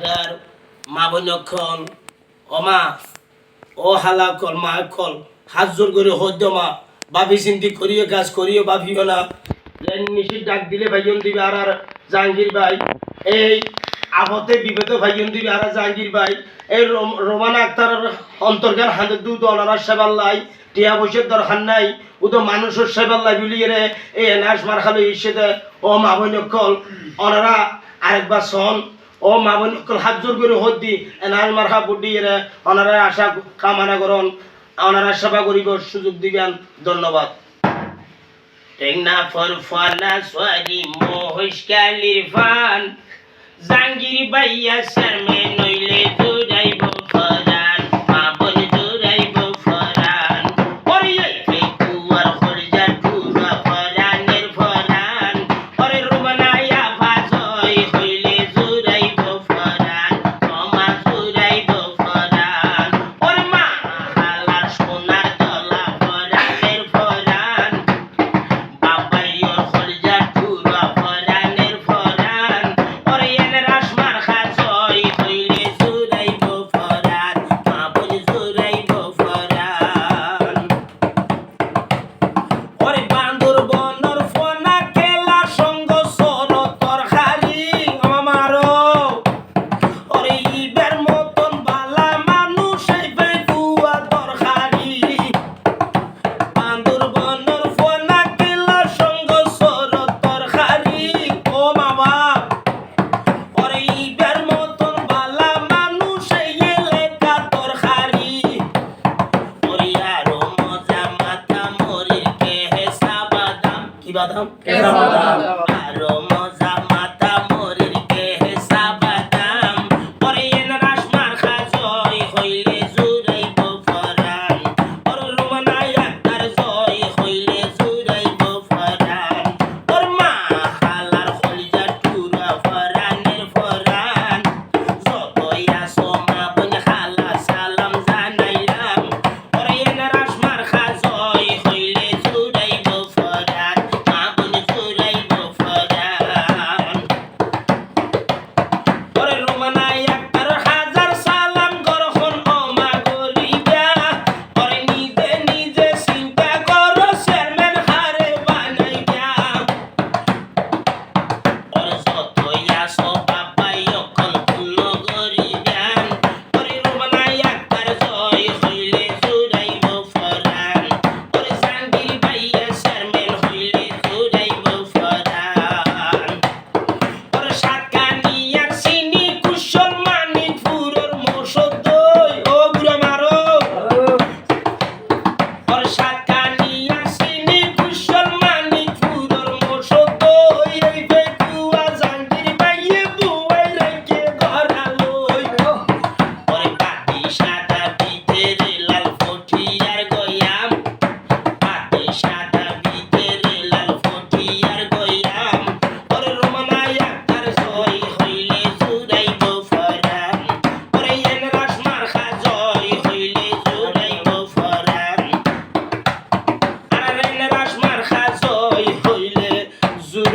বাজার মা বনক্ষণ অমা ও হালা কল মা কল হাত জোর করে হদ্য মা ভাবি চিন্তি করিও কাজ করিও ভাবিও না নিশির ডাক দিলে ভাইজন দিবে আর আর জাহাঙ্গীর ভাই। এই আপদে বিপদে ভাইজন দিবে আর জাহাঙ্গীর ভাই। এই রোম- রোমান আক্তার অন্তর্গান হাতে দুধ অনারার সেবার লাই টিয়া বসে দরকার নাই। ও তো মানুষের সেবার লাই বিলিয়ে রে এই এনাস মার খালো ইসেতে ও মা বৈনকল অনারা আরেকবার সন ও মা বৈনকল হাত জোর করে হদ দি এনার মারহা বুড্ডি রে অনারা আশা কামনা করন, অনারা সেবা করিব, সুযোগ দিবেন, ধন্যবাদ। টেংনা ফরফানা সোয়ারি মহিষকালির ফান জাঙ্গির বাইয়া শর্মে নইলে দৌড়াইব ബാധം കേരള